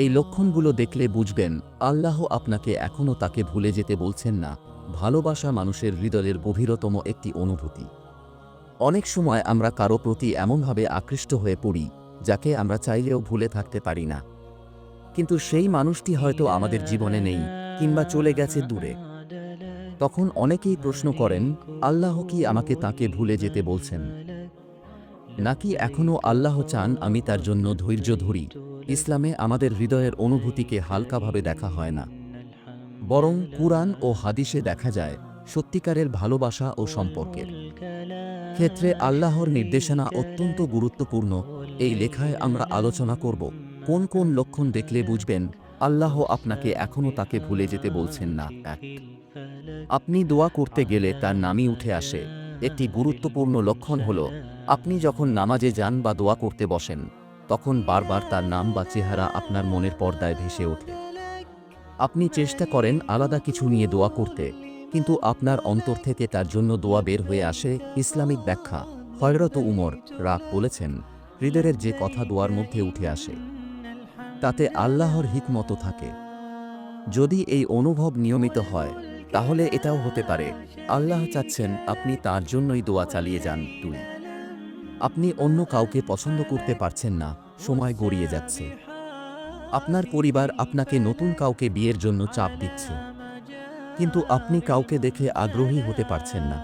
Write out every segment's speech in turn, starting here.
এই লক্ষণগুলো দেখলে বুঝবেন, আল্লাহ আপনাকে এখনও তাকে ভুলে যেতে বলছেন না। ভালোবাসা মানুষের হৃদয়ের গভীরতম একটি অনুভূতি। অনেক সময় আমরা কারও প্রতি এমনভাবে আকৃষ্ট হয়ে পড়ি, যাকে আমরা চাইলেও ভুলে থাকতে পারি না। কিন্তু সেই মানুষটি হয়তো আমাদের জীবনে নেই, কিংবা চলে গেছে দূরে। তখন অনেকেই প্রশ্ন করেন, আল্লাহ কি আমাকে তাকে ভুলে যেতে বলছেন? নাকি এখনও আল্লাহ চান আমি তার জন্য ধৈর্য ধরি? ইসলামে আমাদের হৃদয়ের অনুভূতিকে হালকাভাবে দেখা হয় না। বরং কুরআন ও হাদিসে দেখা যায় সত্যিকারের ভালোবাসা ও সম্পর্কের। ক্ষেত্রে আল্লাহর নির্দেশনা অত্যন্ত গুরুত্বপূর্ণ। এই লেখায় আমরা আলোচনা করব, কোন কোন লক্ষণ দেখলে বুঝবেন, আল্লাহ আপনাকে এখনও তাকে ভুলে যেতে বলছেন না। এক, আপনি দোয়া করতে গেলে তার নামই উঠে আসে। একটি গুরুত্বপূর্ণ লক্ষণ হল, আপনি যখন নামাজে যান বা দোয়া করতে বসেন তখন বারবার তার নাম বা চেহারা আপনার মনের পর্দায় ভেসে ওঠে। আপনি চেষ্টা করেন আলাদা কিছু নিয়ে দোয়া করতে, কিন্তু আপনার অন্তর থেকে তার জন্য দোয়া বের হয়ে আসে ইসলামিক ব্যাখ্যা। হয়রত উমর রাগ বলেছেন, হৃদয়ের যে কথা দোয়ার মধ্যে উঠে আসে, তাতে আল্লাহর হিকমত থাকে। যদি এই অনুভব নিয়মিত হয়, তাহলে এটাও হতে পারে, আল্লাহ চাচ্ছেন আপনি তার জন্যই দোয়া চালিয়ে যান তুই আপনি অন্য কাউকে পছন্দ করতে পারছেন না, সময় গড়িয়ে যাচ্ছে। আপনার পরিবার আপনাকে নতুন কাউকে বিয়ের জন্য চাপ দিচ্ছে। কিন্তু আপনি কাউকে দেখে আগ্রহী হতে পারছেন না।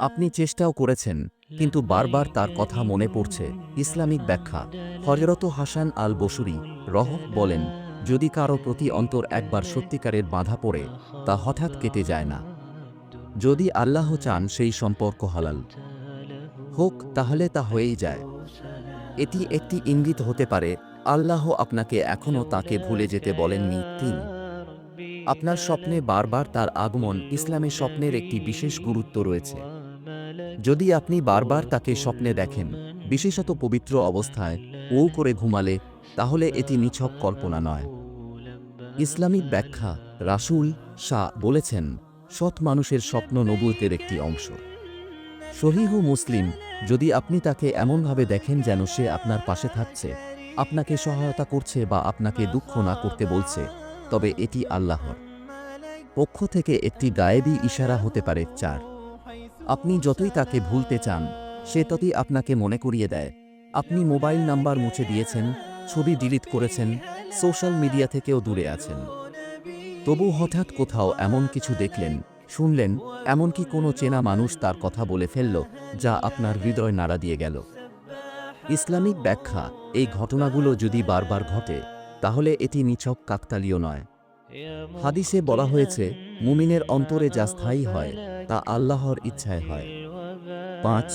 আপনি চেষ্টাও করেছেন, কিন্তু বারবার তার কথা মনে পড়ছে। ইসলামিক ব্যাখ্যা হজরত হাসান আল বসুরি রহ বলেন, যদি কারও প্রতি অন্তর একবার সত্যিকারের বাধা পড়ে, তা হঠাৎ কেটে যায় না। যদি আল্লাহ চান, সেই সম্পর্ক হালাল। হোক, তাহলে তা হয়েই যায়। এটি একটি ইঙ্গিত হতে পারে, আল্লাহ আপনাকে এখনও তাকে ভুলে যেতে বলেননি তিন। আপনার স্বপ্নে বারবার তার আগমন ইসলামের স্বপ্নের একটি বিশেষ গুরুত্ব রয়েছে। যদি আপনি বারবার তাকে স্বপ্নে দেখেন, বিশেষত পবিত্র অবস্থায়, ও করে ঘুমালে, তাহলে এটি নিছক কল্পনা নয়। ইসলামিক ব্যাখ্যা রাসূল শাহ বলেছেন, সৎ মানুষের স্বপ্ন নবুয়তের একটি অংশ। সহিহু মুসলিম, যদি আপনি তাকে এমনভাবে দেখেন যেন সে আপনার পাশে থাকছে, আপনাকে সহায়তা করছে বা আপনাকে দুঃখ না করতে বলছে, তবে এটি আল্লাহর পক্ষ থেকে একটি গায়েবী ইশারা হতে পারে। চার, আপনি যতই তাকে ভুলতে চান, সে ততই আপনাকে মনে করিয়ে দেয়। আপনি মোবাইল নাম্বার মুছে দিয়েছেন, ছবি ডিলিট করেছেন, সোশ্যাল মিডিয়া থেকেও দূরে আছেন। তবু হঠাৎ কোথাও এমন কিছু দেখলেন শুনলেন, এমনকি কোনো চেনা মানুষ তার কথা বলে ফেলল, যা আপনার হৃদয় নাড়া দিয়ে গেল। ইসলামিক ব্যাখ্যা, এই ঘটনাগুলো যদি বারবার ঘটে, তাহলে এটি নিছক কাকতালীয় নয়। হাদিসে বলা হয়েছে, মুমিনের অন্তরে যা স্থায়ী হয়, তা আল্লাহর ইচ্ছায় হয়। পাঁচ,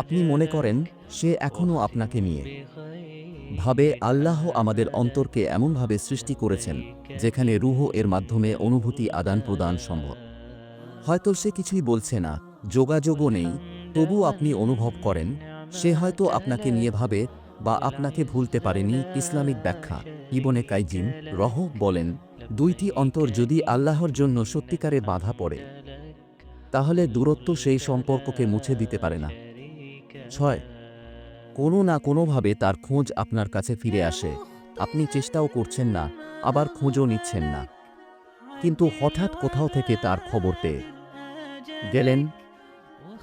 আপনি মনে করেন, সে এখনও আপনাকে নিয়ে। ভাবে আল্লাহ আমাদের অন্তরকে এমনভাবে সৃষ্টি করেছেন, যেখানে রুহ এর মাধ্যমে অনুভূতি আদান প্রদান সম্ভব। হয়তো সে কিছুই বলছে না, যোগাযোগও নেই, তবু আপনি অনুভব করেন, সে হয়তো আপনাকে নিয়ে ভাবে বা আপনাকে ভুলতে পারেনি, ইসলামিক ব্যাখ্যা। ইবনে কাইজিম রহ বলেন, দুইটি অন্তর যদি আল্লাহর জন্য সত্যিকারে বাধা পড়ে, তাহলে দূরত্ব সেই সম্পর্ককে মুছে দিতে পারে না। ছয় কোনো না কোনোভাবে তার খোঁজ আপনার কাছে ফিরে আসে। আপনি চেষ্টাও করছেন না, আবার খোঁজও নিচ্ছেন না। কিন্তু হঠাৎ কোথাও থেকে তার খবর পেয়ে গেলেন।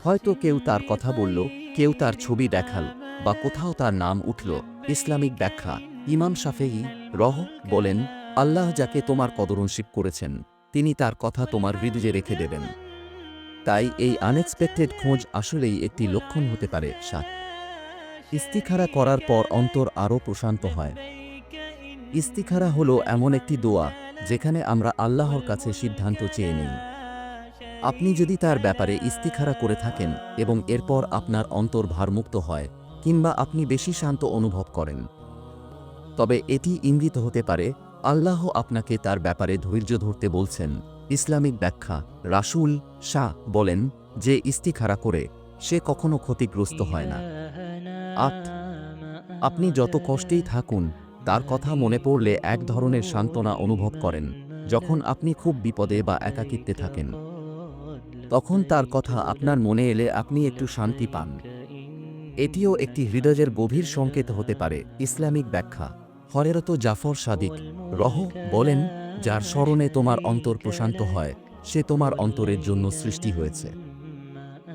হয়তো কেউ তার কথা বলল, কেউ তার ছবি দেখাল, বা কোথাও তার নাম উঠল। ইসলামিক ব্যাখ্যা, ইমাম শাফেই রহ বলেন, আল্লাহ যাকে তোমার কদরনশিপ করেছেন, তিনি তার কথা তোমার হৃদয়ে রেখে দেবেন। তাই এই আনএক্সপেক্টেড খোঁজ আসলেই একটি লক্ষণ হতে পারে সাত। ইস্তিখারা করার পর অন্তর আরও প্রশান্ত হয়। ইস্তিখারা হলো এমন একটি দোয়া, যেখানে আমরা আল্লাহর কাছে সিদ্ধান্ত চেয়ে নিই। আপনি যদি তার ব্যাপারে ইস্তিখারা করে থাকেন এবং এরপর আপনার অন্তর ভারমুক্ত হয়, কিংবা আপনি বেশি শান্ত অনুভব করেন। তবে এটি ইঙ্গিত হতে পারে, আল্লাহ আপনাকে তার ব্যাপারে ধৈর্য ধরতে বলছেন। ইসলামিক ব্যাখ্যা, রাসূল শাহ বলেন যে ইস্তিখারা করে, সে কখনো ক্ষতিগ্রস্ত হয় না। আট আপনি যত কষ্টেই থাকুন, তার কথা মনে পড়লে এক ধরনের সান্ত্বনা অনুভব করেন, যখন আপনি খুব বিপদে বা একাকিত্বে থাকেন। তখন তার কথা আপনার মনে এলে আপনি একটু শান্তি পান। এটিও একটি হৃদয়ের গভীর সংকেত হতে পারে, ইসলামিক ব্যাখ্যা। হরেরত জাফর সাদিক রহ বলেন, যার স্মরণে তোমার অন্তর প্রশান্ত হয়, সে তোমার অন্তরের জন্য সৃষ্টি হয়েছে।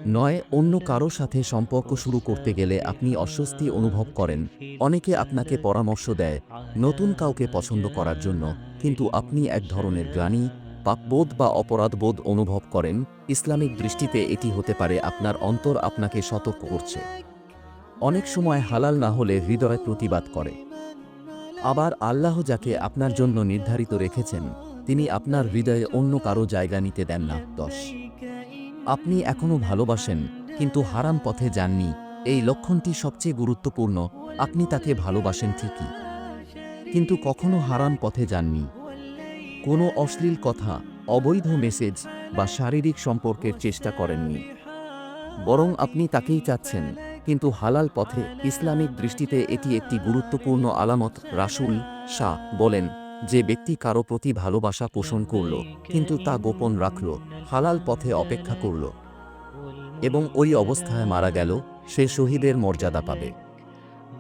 নয়, অন্য কারও সাথে সম্পর্ক শুরু করতে গেলে আপনি অস্বস্তি অনুভব করেন। অনেকে আপনাকে পরামর্শ দেয়, নতুন কাউকে পছন্দ করার জন্য, কিন্তু আপনি এক ধরনের গ্লানি, পাপবোধ বা অপরাধবোধ অনুভব করেন। ইসলামিক দৃষ্টিতে এটি হতে পারে আপনার অন্তর আপনাকে সতর্ক করছে। অনেক সময় হালাল না হলে হৃদয় প্রতিবাদ করে। আবার আল্লাহ যাকে আপনার জন্য নির্ধারিত রেখেছেন, তিনি আপনার হৃদয়ে অন্য কারও জায়গা নিতে দেন না। দশ আপনি এখনও ভালোবাসেন, কিন্তু হারাম পথে যাননি। এই লক্ষণটি সবচেয়ে গুরুত্বপূর্ণ, আপনি তাকে ভালোবাসেন ঠিকই। কিন্তু কখনো হারাম পথে যাননি। কোনো অশ্লীল কথা, অবৈধ মেসেজ বা শারীরিক সম্পর্কের চেষ্টা করেননি। বরং আপনি তাকেই চাচ্ছেন, কিন্তু হালাল পথে ইসলামিক দৃষ্টিতে এটি একটি গুরুত্বপূর্ণ আলামত, রাসুল শাহ বলেন। যে ব্যক্তি কারও প্রতি ভালোবাসা পোষণ করল, কিন্তু তা গোপন রাখল, হালাল পথে অপেক্ষা করল। এবং ওই অবস্থায় মারা গেল, সে শহীদের মর্যাদা পাবে।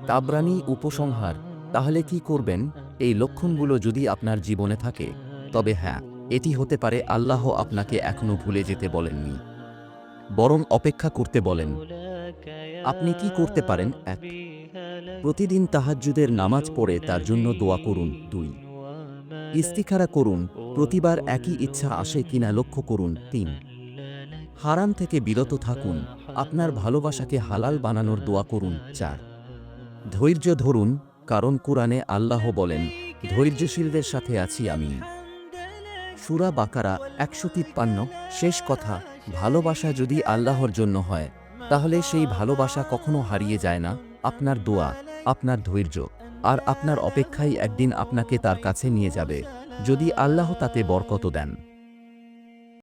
তাবরানি উপসংহার, তাহলে কি করবেন? এই লক্ষণগুলো যদি আপনার জীবনে থাকে, তবে হ্যাঁ এটি হতে পারে আল্লাহ আপনাকে এখনও ভুলে যেতে বলেননি। বরং অপেক্ষা করতে বলেন, আপনি কি করতে পারেন? এক। প্রতিদিন তাহাজ্জুদের নামাজ পড়ে তার জন্য দোয়া করুন, দুই। ইস্তিখারা করুন, প্রতিবার একই ইচ্ছা আসে কিনা লক্ষ্য করুন, তিন। হারাম থেকে বিরত থাকুন, আপনার ভালোবাসাকে হালাল বানানোর দোয়া করুন, চার। ধৈর্য ধরুন, কারণ কোরআনে আল্লাহ বলেন, ধৈর্যশীলদের সাথে আছি আমি। সুরা বাকারা একশো তিপ্পান্ন, শেষ কথা, ভালোবাসা যদি আল্লাহর জন্য হয়, তাহলে সেই ভালোবাসা কখনো হারিয়ে যায় না, আপনার দোয়া, আপনার ধৈর্য। আর আপনার অপেক্ষাই একদিন আপনাকে তার কাছে নিয়ে যাবে যদি আল্লাহ তাতে বরকত দেন।